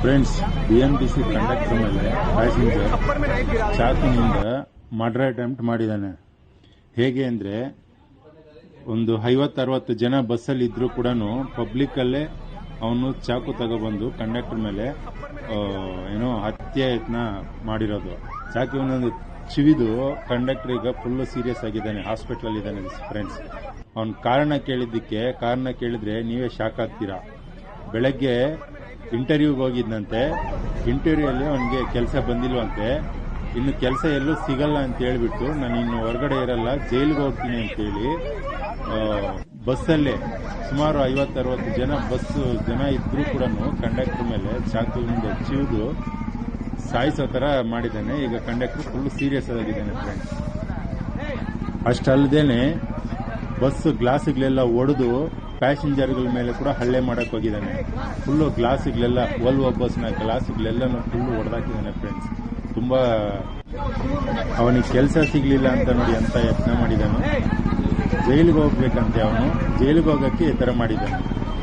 Friends BMTC conductor ಮೇಲೆ passenger ಚಾಕಿನಿಂದ murder attempt ಮಾಡಿದ್ದಾನೆ. ಹೇಗೆ ಅಂದ್ರೆ, ಒಂದು ಐವತ್ತರವತ್ತು ಜನ ಬಸ್ಸಲ್ಲಿ ಇದ್ರೂ ಕೂಡ ಪಬ್ಲಿಕ್ ಅಲ್ಲೇ ಅವನು ಚಾಕು ತಗೊಬಂದು ಕಂಡಕ್ಟರ್ ಮೇಲೆ ಏನೋ ಹತ್ಯೆ ಯತ್ನ ಮಾಡಿರೋದು. ಚಾಕಿ ಒಂದೊಂದು ಚಿವಿದು ಕಂಡಕ್ಟರ್ ಈಗ ಫುಲ್ ಸೀರಿಯಸ್ ಆಗಿದ್ದಾನೆ ಹಾಸ್ಪಿಟಲ್ ಇದ್ದಾನೆ ಫ್ರೆಂಡ್ಸ್ ಅವ್ನ ಕಾರಣ ಕೇಳಿದ್ದಕ್ಕೆ, ಕಾರಣ ಕೇಳಿದ್ರೆ ನೀವೇ ಶಾಕ್ ಆಗ್ತೀರಾ? ಬೆಳಗ್ಗೆ ಇಂಟರ್ವ್ಯೂಗೆ ಹೋಗಿದ್ದಂತೆ ಇಂಟರ್ವ್ಯೂಯಲ್ಲಿ ಅವನಿಗೆ ಕೆಲಸ ಬಂದಿಲ್ವಂತೆ, ಇನ್ನು ಕೆಲಸ ಎಲ್ಲೂ ಸಿಗಲ್ಲ ಅಂತ ಹೇಳಿಬಿಟ್ಟು ನಾನು ಇನ್ನು ಹೊರಗಡೆ ಇರಲ್ಲ, ಜೈಲಿಗೆ ಹೋಗ್ತೀನಿ ಅಂತೇಳಿ ಬಸ್ಸಲ್ಲೇ ಸುಮಾರು ಐವತ್ತರವತ್ತು ಜನ ಬಸ್ ಜನ ಇದ್ರೂ ಕೂಡ ಕಂಡಕ್ಟರ್ ಮೇಲೆ ಚಾಕುವಿನಿಂದ ಚಿವಿದು ಸಾಯಿಸೋ ತರ ಮಾಡಿದ್ದಾನೆ. ಈಗ ಕಂಡಕ್ಟರ್ ಫುಲ್ ಸೀರಿಯಸ್ ಆಗಿದ್ದಾನೆ ಫ್ರೆಂಡ್ಸ್ ಅಷ್ಟಲ್ಲದೇನೆ ಬಸ್ ಗ್ಲಾಸ್ಗಳೆಲ್ಲ ಒಡೆದು ಪ್ಯಾಸೆಂಜರ್ಗಳ ಮೇಲೆ ಕೂಡ ಹಲ್ಲೆ ಮಾಡಕ್ ಹೋಗಿದ್ದಾನೆ. ಫುಲ್ಲು ಗ್ಲಾಸ್ಗಳೆಲ್ಲ ಒಲ್ವ ಬಸ್ನ ಗ್ಲಾಸ್ಗಳೆಲ್ಲನೂ ಫುಲ್ಲು ಹೊಡೆದಾಕಿದ್ದಾನೆ ಫ್ರೆಂಡ್ಸ್ ತುಂಬಾ ಅವನಿಗೆ ಕೆಲಸ ಸಿಗ್ಲಿಲ್ಲ ಅಂತ ನೋಡಿ ಅಂತ ಯತ್ನ ಮಾಡಿದಾನು. ಜೈಲಿಗೆ ಹೋಗ್ಬೇಕಂತೆ ಅವನು. ಜೈಲಿಗೆ ಹೋಗಕ್ಕೆ ಈ ಥರ ಮಾಡಿದ್ದಾನೆ.